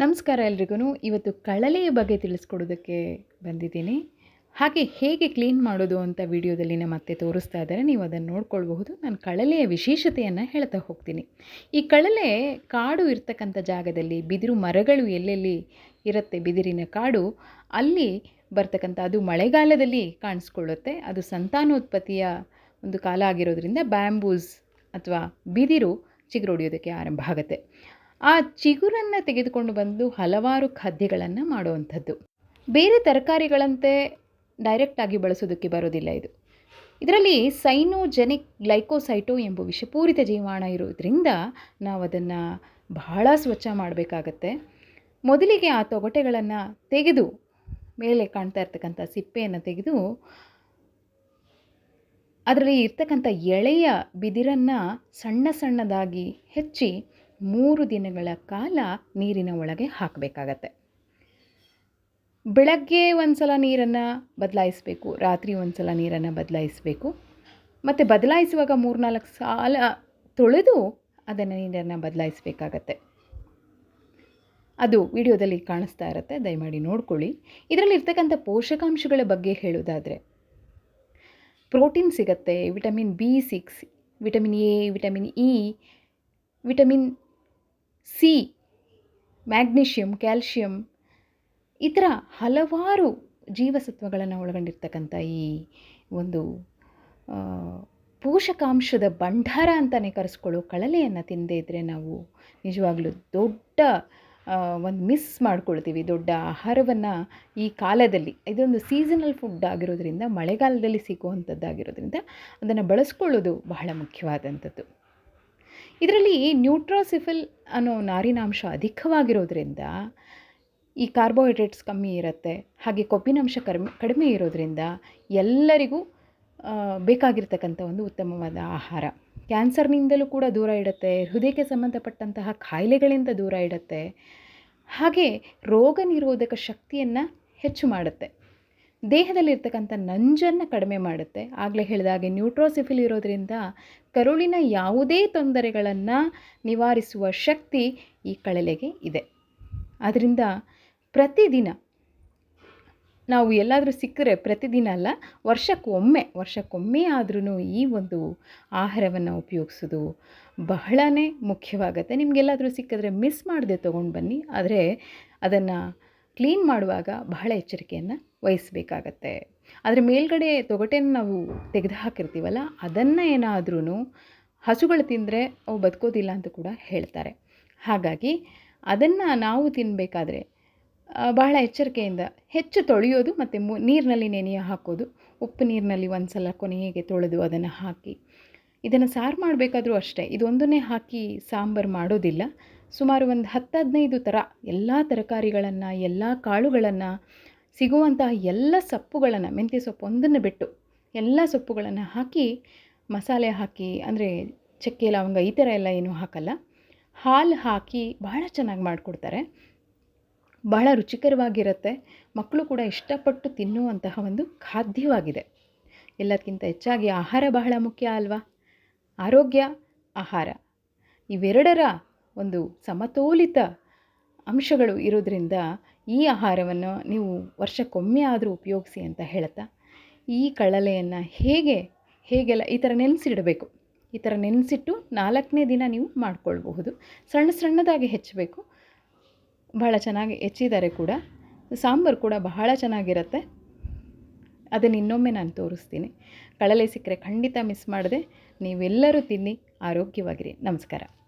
ನಮಸ್ಕಾರ ಎಲ್ರಿಗೂ ಇವತ್ತು ಕಳಲೆಯ ಬಗ್ಗೆ ತಿಳಿಸ್ಕೊಡೋದಕ್ಕೆ ಬಂದಿದ್ದೀನಿ. ಹಾಗೆ ಹೇಗೆ ಕ್ಲೀನ್ ಮಾಡೋದು ಅಂತ ವಿಡಿಯೋದಲ್ಲಿ ನಮ್ಮ ಮತ್ತೆ ತೋರಿಸ್ತಾ ಇದ್ದಾರೆ. ನೀವು ಅದನ್ನು ನೋಡ್ಕೊಳ್ಬಹುದು. ನಾನು ಕಳಲೆಯ ವಿಶೇಷತೆಯನ್ನು ಹೇಳ್ತಾ ಹೋಗ್ತೀನಿ. ಈ ಕಳಲೆ ಕಾಡು ಇರ್ತಕ್ಕಂಥ ಜಾಗದಲ್ಲಿ ಬಿದಿರು ಮರಗಳು ಎಲ್ಲೆಲ್ಲಿ ಇರುತ್ತೆ, ಬಿದಿರಿನ ಕಾಡು, ಅಲ್ಲಿ ಬರ್ತಕ್ಕಂಥ ಅದು ಮಳೆಗಾಲದಲ್ಲಿ ಕಾಣಿಸ್ಕೊಳ್ಳುತ್ತೆ. ಅದು ಸಂತಾನೋತ್ಪತ್ತಿಯ ಒಂದು ಕಾಲ ಆಗಿರೋದ್ರಿಂದ ಬ್ಯಾಂಬೂಸ್ ಅಥವಾ ಬಿದಿರು ಚಿಗುರೊಡೆಯೋದಕ್ಕೆ ಆರಂಭ ಆಗುತ್ತೆ. ಆ ಚಿಗುರನ್ನು ತೆಗೆದುಕೊಂಡು ಬಂದು ಹಲವಾರು ಖಾದ್ಯಗಳನ್ನು ಮಾಡುವಂಥದ್ದು. ಬೇರೆ ತರಕಾರಿಗಳಂತೆ ಡೈರೆಕ್ಟಾಗಿ ಬಳಸೋದಕ್ಕೆ ಬರೋದಿಲ್ಲ ಇದು. ಇದರಲ್ಲಿ ಸೈನೋಜೆನಿಕ್ ಗ್ಲೈಕೋಸೈಟೋ ಎಂಬ ವಿಷಪೂರಿತ ಜೀವಾಣು ಇರೋದ್ರಿಂದ ನಾವು ಅದನ್ನು ಬಹಳ ಸ್ವಚ್ಛ ಮಾಡಬೇಕಾಗತ್ತೆ. ಮೊದಲಿಗೆ ಆ ತೊಗಟೆಗಳನ್ನು ತೆಗೆದು ಮೇಲೆ ಕಾಣ್ತಾ ಇರ್ತಕ್ಕಂಥ ಸಿಪ್ಪೆಯನ್ನು ತೆಗೆದು ಅದರಲ್ಲಿ ಇರ್ತಕ್ಕಂಥ ಎಳೆಯ ಬಿದಿರನ್ನು ಸಣ್ಣ ಸಣ್ಣದಾಗಿ ಹೆಚ್ಚಿ ಮೂರು ದಿನಗಳ ಕಾಲ ನೀರಿನ ಒಳಗೆ ಹಾಕಬೇಕಾಗತ್ತೆ. ಬೆಳಗ್ಗೆ ಒಂದು ಸಲ ನೀರನ್ನು ಬದಲಾಯಿಸಬೇಕು, ರಾತ್ರಿ ಒಂದು ಸಲ ನೀರನ್ನು ಬದಲಾಯಿಸಬೇಕು, ಮತ್ತು ಬದಲಾಯಿಸುವಾಗ ಮೂರ್ನಾಲ್ಕು ಸಾಲ ತೊಳೆದು ಅದನ್ನು ನೀರನ್ನು ಬದಲಾಯಿಸಬೇಕಾಗತ್ತೆ. ಅದು ವಿಡಿಯೋದಲ್ಲಿ ಕಾಣಿಸ್ತಾ ಇರುತ್ತೆ, ದಯಮಾಡಿ ನೋಡ್ಕೊಳ್ಳಿ. ಇದರಲ್ಲಿ ಇರ್ತಕ್ಕಂಥ ಪೋಷಕಾಂಶಗಳ ಬಗ್ಗೆ ಹೇಳೋದಾದರೆ, ಪ್ರೋಟೀನ್ ಸಿಗತ್ತೆ, vitamin B six, vitamin A, vitamin E, vitamin C magnesium calcium ಈ ಥರ ಹಲವಾರು ಜೀವಸತ್ವಗಳನ್ನು ಒಳಗೊಂಡಿರ್ತಕ್ಕಂಥ ಈ ಒಂದು ಪೋಷಕಾಂಶದ ಭಂಡಾರ ಅಂತಲೇ ಕರೆಸ್ಕೊಳ್ಳೋ ಕಳಲೆಯನ್ನು ತಿಂದೇ ಇದ್ದರೆ ನಾವು ನಿಜವಾಗ್ಲೂ ದೊಡ್ಡ ಒಂದು ಮಿಸ್ ಮಾಡ್ಕೊಳ್ತೀವಿ. ದೊಡ್ಡ ಆಹಾರವನ್ನು ಈ ಕಾಲದಲ್ಲಿ, ಇದೊಂದು ಸೀಸನಲ್ ಫುಡ್ ಆಗಿರೋದ್ರಿಂದ, ಮಳೆಗಾಲದಲ್ಲಿ ಸಿಗುವಂಥದ್ದಾಗಿರೋದ್ರಿಂದ, ಅದನ್ನು ಬಳಸ್ಕೊಳ್ಳೋದು ಬಹಳ ಮುಖ್ಯವಾದಂಥದ್ದು. ಇದರಲ್ಲಿ ನ್ಯೂಟ್ರೋಸಿಫಿಲ್ ಅನ್ನೋ ನಾರಿನಾಂಶ ಅಧಿಕವಾಗಿರೋದ್ರಿಂದ ಈ ಕಾರ್ಬೋಹೈಡ್ರೇಟ್ಸ್ ಕಮ್ಮಿ ಇರುತ್ತೆ, ಹಾಗೆ ಕೊಬ್ಬಿನಾಂಶ ಕಡಿಮೆ ಕಡಿಮೆ ಇರೋದ್ರಿಂದ ಎಲ್ಲರಿಗೂ ಬೇಕಾಗಿರ್ತಕ್ಕಂಥ ಒಂದು ಉತ್ತಮವಾದ ಆಹಾರ. ಕ್ಯಾನ್ಸರ್ನಿಂದಲೂ ಕೂಡ ದೂರ ಇಡುತ್ತೆ, ಹೃದಯಕ್ಕೆ ಸಂಬಂಧಪಟ್ಟಂತಹ ಕಾಯಿಲೆಗಳಿಂದ ದೂರ ಇಡುತ್ತೆ, ಹಾಗೆ ರೋಗ ನಿರೋಧಕ ಶಕ್ತಿಯನ್ನು ಹೆಚ್ಚು ಮಾಡುತ್ತೆ. ದೇಹದಲ್ಲಿರ್ತಕ್ಕಂಥ ನಂಜನ್ನು ಕಡಿಮೆ ಮಾಡುತ್ತೆ. ಆಗಲೇ ಹೇಳಿದಾಗೆ ನ್ಯೂಟ್ರೋಸಿಫಿಲ್ ಇರೋದ್ರಿಂದ ಕರುಳಿನ ಯಾವುದೇ ತೊಂದರೆಗಳನ್ನು ನಿವಾರಿಸುವ ಶಕ್ತಿ ಈ ಕಳಲೆಗೆ ಇದೆ. ಆದ್ದರಿಂದ ಪ್ರತಿದಿನ, ನಾವು ಎಲ್ಲಾದರೂ ಸಿಕ್ಕರೆ ಪ್ರತಿದಿನ ಅಲ್ಲ, ವರ್ಷಕ್ಕೊಮ್ಮೆ ವರ್ಷಕ್ಕೊಮ್ಮೆ ಆದ್ರೂ ಈ ಒಂದು ಆಹಾರವನ್ನು ಉಪಯೋಗಿಸೋದು ಬಹಳನೇ ಮುಖ್ಯವಾಗುತ್ತೆ. ನಿಮಗೆಲ್ಲಾದರೂ ಸಿಕ್ಕಿದ್ರೆ ಮಿಸ್ ಮಾಡದೆ ತೊಗೊಂಡು ಬನ್ನಿ. ಆದರೆ ಅದನ್ನು ಕ್ಲೀನ್ ಮಾಡುವಾಗ ಬಹಳ ಎಚ್ಚರಿಕೆಯನ್ನು ವಹಿಸಬೇಕಾಗತ್ತೆ. ಅದರ ಮೇಲ್ಗಡೆ ತೊಗಟೆನ ನಾವು ತೆಗೆದು ಹಾಕಿರ್ತೀವಲ್ಲ ಅದನ್ನು ಏನಾದ್ರೂ ಹಸುಗಳು ತಿಂದರೆ ಅವು ಬದುಕೋದಿಲ್ಲ ಅಂತ ಕೂಡ ಹೇಳ್ತಾರೆ. ಹಾಗಾಗಿ ಅದನ್ನು ನಾವು ತಿನ್ನಬೇಕಾದ್ರೆ ಬಹಳ ಎಚ್ಚರಿಕೆಯಿಂದ ಹೆಚ್ಚು ತೊಳೆಯೋದು ಮತ್ತು ಮು, ನೀರಿನಲ್ಲಿ ನೆನೆಯ ಹಾಕೋದು, ಉಪ್ಪು ನೀರಿನಲ್ಲಿ ಒಂದು ಸಲ ಕೊನೆಗೆ ತೊಳೆದು ಅದನ್ನು ಹಾಕಿ, ಇದನ್ನು ಸಾರು ಮಾಡಬೇಕಾದ್ರೂ ಅಷ್ಟೇ, ಇದೊಂದನ್ನೇ ಹಾಕಿ ಸಾಂಬಾರು ಮಾಡೋದಿಲ್ಲ. ಸುಮಾರು ಒಂದು ಹತ್ತು ಹದಿನೈದು ಥರ ಎಲ್ಲ ತರಕಾರಿಗಳನ್ನು, ಎಲ್ಲ ಕಾಳುಗಳನ್ನು ಸಿಗುವಂತಹ ಎಲ್ಲ ಸೊಪ್ಪುಗಳನ್ನು, ಮೆಂತ್ಯ ಸೊಪ್ಪು ಒಂದನ್ನು ಬಿಟ್ಟು ಎಲ್ಲ ಸೊಪ್ಪುಗಳನ್ನು ಹಾಕಿ, ಮಸಾಲೆ ಹಾಕಿ, ಅಂದರೆ ಚಕ್ಕೆ, ಲವಂಗ ಈ ಥರ ಎಲ್ಲ ಏನೂ ಹಾಕಲ್ಲ. ಹಾಲು ಹಾಕಿ ಬಹಳ ಚೆನ್ನಾಗಿ ಮಾಡಿಕೊಡ್ತಾರೆ. ಬಹಳ ರುಚಿಕರವಾಗಿರುತ್ತೆ. ಮಕ್ಕಳು ಕೂಡ ಇಷ್ಟಪಟ್ಟು ತಿನ್ನುವಂತಹ ಒಂದು ಖಾದ್ಯವಾಗಿದೆ. ಎಲ್ಲದಕ್ಕಿಂತ ಹೆಚ್ಚಾಗಿ ಆಹಾರ ಬಹಳ ಮುಖ್ಯ ಅಲ್ವಾ? ಆರೋಗ್ಯ, ಆಹಾರ. ಇವೆರಡರ ಒಂದು ಸಮತೋಲಿತ ಅಂಶಗಳು ಇರೋದ್ರಿಂದ ಈ ಆಹಾರವನ್ನು ನೀವು ವರ್ಷಕ್ಕೊಮ್ಮೆ ಆದರೂ ಉಪಯೋಗಿಸಿ ಅಂತ ಹೇಳ್ತಾ ಈ ಕಳಲೆಯನ್ನು ಹೇಗೆ, ಹೇಗೆಲ್ಲ ಈ ಥರ ನೆನೆಸಿಡಬೇಕು? ಈ ಥರ ನೆನೆಸಿಟ್ಟು ನಾಲ್ಕನೇ ದಿನ ನೀವು ಮಾಡಿಕೊಳ್ಬಹುದು. ಸಣ್ಣ ಸಣ್ಣದಾಗಿ ಹೆಚ್ಚಬೇಕು. ಬಹಳ ಚೆನ್ನಾಗಿ ಹೆಚ್ಚಿದ್ದಾರೆ ಕೂಡ ಸಾಂಬಾರು ಕೂಡ ಬಹಳ ಚೆನ್ನಾಗಿರುತ್ತೆ. ಅದನ್ನು ಇನ್ನೊಮ್ಮೆ ನಾನು ತೋರಿಸ್ತೀನಿ. ಕಳಲೆ ಸಿಕ್ಕರೆ ಖಂಡಿತ ಮಿಸ್ ಮಾಡದೆ ನೀವೆಲ್ಲರೂ ತಿನ್ನಿ, ಆರೋಗ್ಯವಾಗಿರಿ. ನಮಸ್ಕಾರ.